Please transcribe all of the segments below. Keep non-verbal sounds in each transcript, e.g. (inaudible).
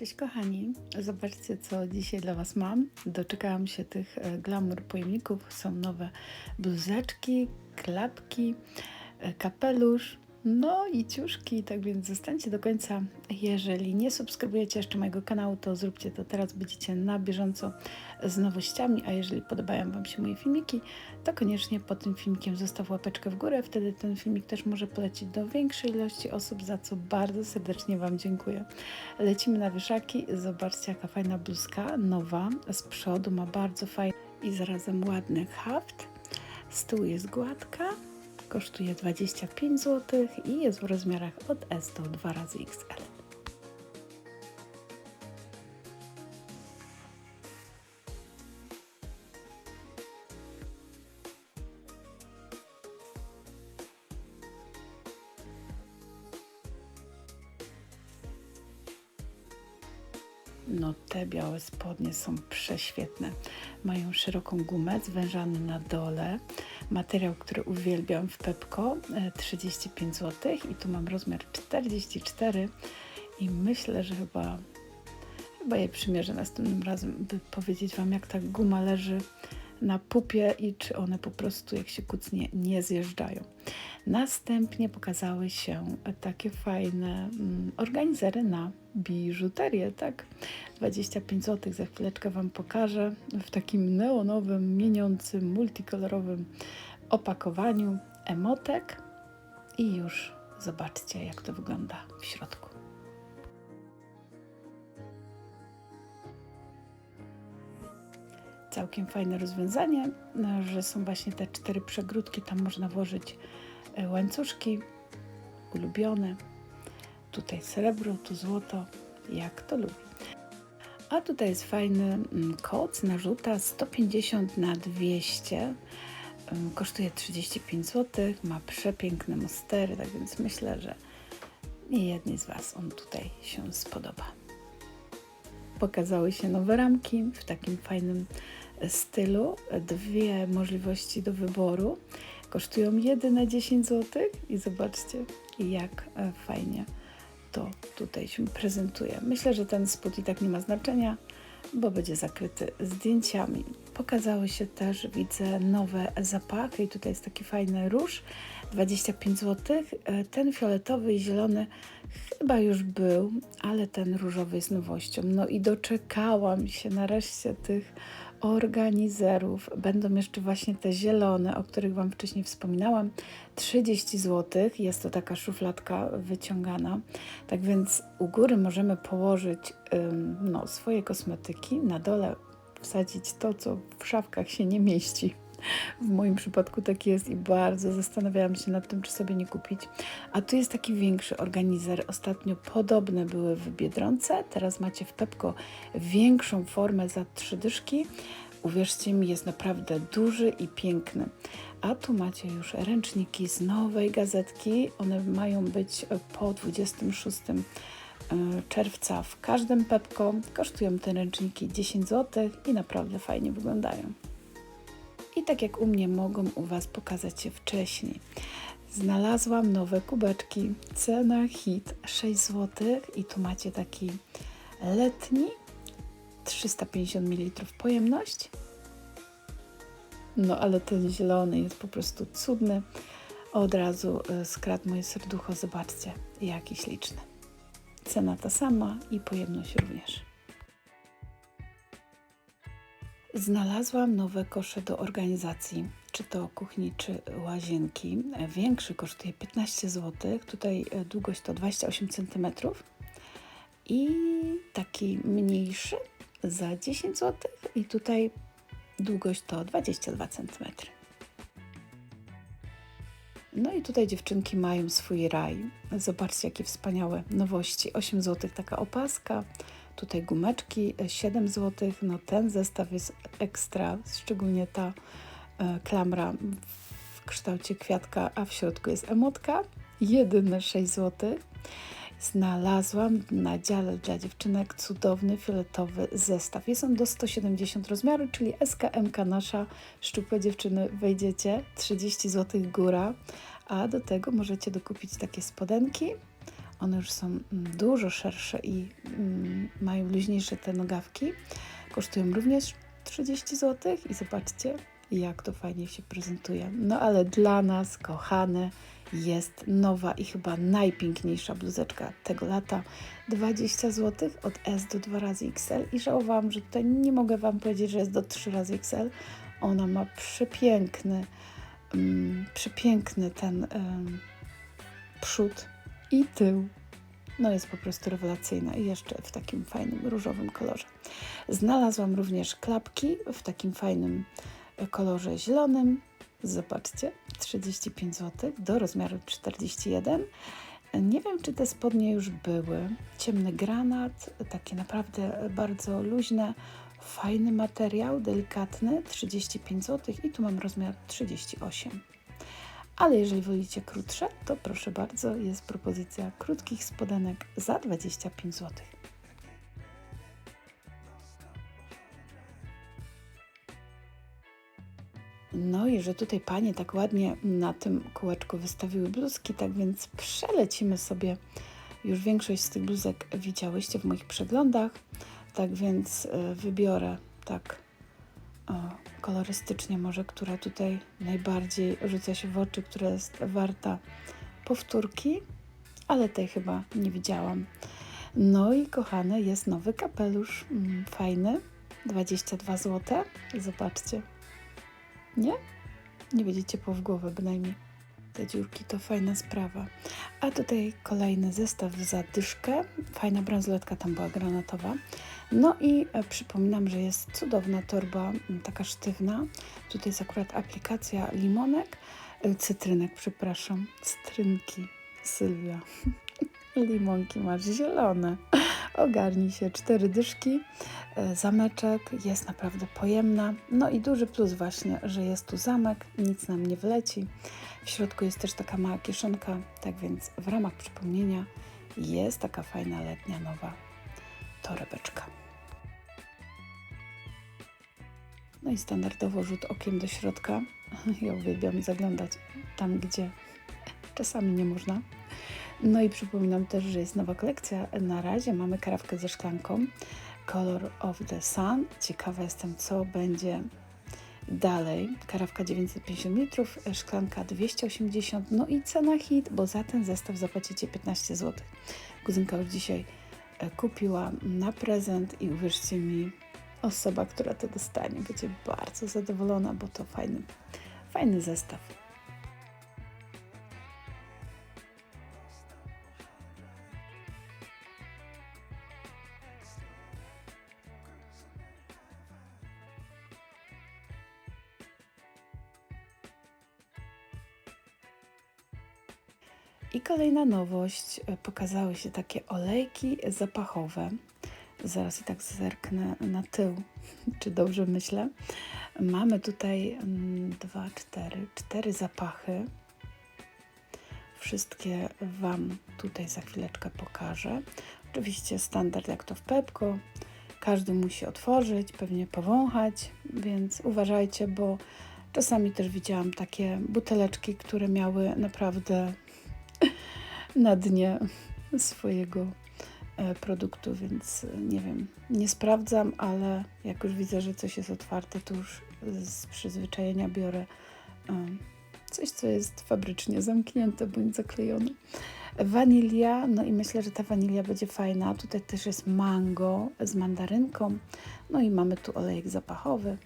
Cześć kochani, zobaczcie co dzisiaj dla Was mam. Doczekałam się tych e, glamour pojemników. Są nowe bluzeczki, klapki, e, kapelusz, no i ciuszki, tak więc zostańcie do końca. Jeżeli nie subskrybujecie jeszcze mojego kanału, to zróbcie to teraz, będziecie na bieżąco z nowościami, a jeżeli podobają Wam się moje filmiki, to koniecznie pod tym filmikiem zostaw łapeczkę w górę, wtedy ten filmik też może polecić do większej ilości osób, za co bardzo serdecznie Wam dziękuję. Lecimy na wieszaki, zobaczcie jaka fajna bluzka, nowa, z przodu ma bardzo fajny i zarazem ładny haft, z tyłu jest gładka, kosztuje 25 zł i jest w rozmiarach od S do 2 razy XL. No te białe spodnie są prześwietne. Mają szeroką gumę zwężany na dole. Materiał, który uwielbiam w Pepko, e, 35 zł i tu mam rozmiar 44 i myślę, że chyba, chyba je przymierzę następnym razem, by powiedzieć Wam jak ta guma leży na pupie i czy one po prostu jak się kucnie nie zjeżdżają. Następnie pokazały się takie fajne mm, organizery na biżuterię, tak? 25 zł, za chwileczkę Wam pokażę w takim neonowym, mieniącym, multikolorowym opakowaniu emotek i już zobaczcie jak to wygląda w środku. Całkiem fajne rozwiązanie, no, że są właśnie te cztery przegródki, tam można włożyć e, łańcuszki ulubione. Tutaj srebro, tu złoto, jak to lubi. A tutaj jest fajny mm, koc, narzuta 150 na 200. Ym, Kosztuje 35 zł, ma przepiękne mostery, tak więc myślę, że nie jednej z Was on tutaj się spodoba. Pokazały się nowe ramki w takim fajnym stylu. Dwie możliwości do wyboru. Kosztują jedyne 10 zł i zobaczcie, jak e, fajnie to tutaj się prezentuje. Myślę, że ten spód i tak nie ma znaczenia, bo będzie zakryty zdjęciami. Pokazały się też, widzę, nowe zapachy i tutaj jest taki fajny róż, 25 zł. E, Ten fioletowy i zielony chyba już był, ale ten różowy jest nowością. No i doczekałam się nareszcie tych organizerów. Będą jeszcze właśnie te zielone, o których Wam wcześniej wspominałam. 30 zł. Jest to taka szufladka wyciągana. Tak więc u góry możemy położyć no, swoje kosmetyki. Na dole wsadzić to, co w szafkach się nie mieści. W moim przypadku tak jest i bardzo zastanawiałam się nad tym, czy sobie nie kupić. A tu jest taki większy organizer. Ostatnio podobne były w Biedronce, teraz macie w Pepko większą formę za trzy dyszki. Uwierzcie mi, jest naprawdę duży i piękny. A tu macie już ręczniki z nowej gazetki. One mają być po 26 e, czerwca w każdym Pepko. Kosztują te ręczniki 10 zł i naprawdę fajnie wyglądają. Tak jak u mnie mogą u Was pokazać się wcześniej. Znalazłam nowe kubeczki. Cena hit 6 zł i tu macie taki letni 350 ml pojemność. No ale ten zielony jest po prostu cudny. Od razu e, skradł moje serducho. Zobaczcie, jaki śliczny. Cena ta sama i pojemność również. Znalazłam nowe kosze do organizacji, czy to kuchni, czy łazienki. Większy kosztuje 15 zł, tutaj e, długość to 28 cm i taki mniejszy za 10 zł i tutaj długość to 22 cm. No i tutaj dziewczynki mają swój raj. Zobaczcie, jakie wspaniałe nowości. 8 zł taka opaska, tutaj gumeczki 7 zł. No ten zestaw jest ekstra, szczególnie ta e, klamra w kształcie kwiatka, a w środku jest emotka. Jedyne 6 zł. Znalazłam na dziale dla dziewczynek cudowny fioletowy zestaw. Jest on do 170 rozmiaru, czyli SKMK nasza. Szczupłe dziewczyny wejdziecie, 30 zł góra, a do tego możecie dokupić takie spodenki One już są mm, dużo szersze i mm, mają luźniejsze te nogawki. Kosztują również 30 zł i zobaczcie, jak to fajnie się prezentuje. No ale dla nas, kochane, jest nowa i chyba najpiękniejsza bluzeczka tego lata. 20 zł od S do 2 razy XL i żałowałam, że tutaj nie mogę Wam powiedzieć, że jest do 3 razy XL. Ona ma przepiękny, um, przepiękny ten um, przód i tył. No jest po prostu rewelacyjna i jeszcze w takim fajnym różowym kolorze. Znalazłam również klapki w takim fajnym kolorze zielonym. Zobaczcie, 35 zł do rozmiaru 41. Nie wiem, czy te spodnie już były. Ciemny granat, takie naprawdę bardzo luźne, fajny materiał, delikatny, 35 zł i tu mam rozmiar 38. Ale jeżeli wolicie krótsze, to proszę bardzo, jest propozycja krótkich spodenek za 25 zł. No i że tutaj panie tak ładnie na tym kółeczku wystawiły bluzki, tak więc przelecimy sobie. Już większość z tych bluzek widziałyście w moich przeglądach, tak więc y, wybiorę tak o, kolorystycznie może, która tutaj najbardziej rzuca się w oczy, która jest warta powtórki, ale tej chyba nie widziałam. No i kochane, jest nowy kapelusz, mm, fajny, 22 zł. Zobaczcie, nie? Nie będzie ciepło w głowę bynajmniej. Te dziurki to fajna sprawa. A tutaj kolejny zestaw za dyszkę. Fajna bransoletka tam była granatowa. No i e, przypominam, że jest cudowna torba, taka sztywna. Tutaj jest akurat aplikacja limonek, e, cytrynek, przepraszam, cytrynki, Sylwia. (laughs) Limonki masz zielone. Ogarnij się, cztery dyszki, e, zameczek, jest naprawdę pojemna. No i duży plus właśnie, że jest tu zamek, nic nam nie wleci. W środku jest też taka mała kieszonka, tak więc w ramach przypomnienia jest taka fajna letnia nowa torebeczka. No i standardowo rzut okiem do środka. (laughs) Ja uwielbiam zaglądać tam, gdzie czasami nie można. No i przypominam też, że jest nowa kolekcja. Na razie mamy karawkę ze szklanką Color of the Sun. Ciekawa jestem, co będzie dalej. Karawka 950 litrów, szklanka 280. No i cena hit, bo za ten zestaw zapłacicie 15 zł. Kuzynka już dzisiaj e, kupiła na prezent i uwierzcie mi, osoba, która to dostanie, będzie bardzo zadowolona, bo to fajny, fajny zestaw. I kolejna nowość, e, pokazały się takie olejki zapachowe. Zaraz i tak zerknę na tył, (laughs) czy dobrze myślę. Mamy tutaj mm, dwa, cztery, cztery zapachy. Wszystkie Wam tutaj za chwileczkę pokażę. Oczywiście standard jak to w Pepko. Każdy musi otworzyć, pewnie powąchać, więc uważajcie, bo czasami też widziałam takie buteleczki, które miały naprawdę (laughs) na dnie swojego produktu, więc e, nie wiem, nie sprawdzam, ale jak już widzę, że coś jest otwarte, to już z przyzwyczajenia biorę e, coś, co jest fabrycznie zamknięte bądź zaklejone. Wanilia, no i myślę, że ta wanilia będzie fajna. Tutaj też jest mango z mandarynką. No i mamy tu olejek zapachowy.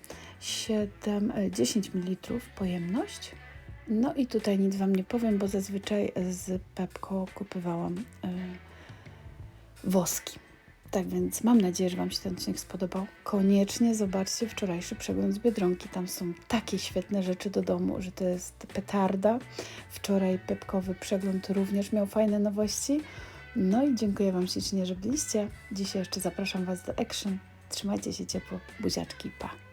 7, 10 ml pojemność. No i tutaj nic Wam nie powiem, bo zazwyczaj z Pepko kupywałam woski. Tak więc mam nadzieję, że Wam się ten odcinek spodobał. Koniecznie zobaczcie wczorajszy przegląd z Biedronki. Tam są takie świetne rzeczy do domu, że to jest petarda. Wczoraj pepkowy przegląd również miał fajne nowości. No i dziękuję Wam ślicznie, że byliście. Dzisiaj jeszcze zapraszam Was do Action. Trzymajcie się ciepło. Buziaczki, pa!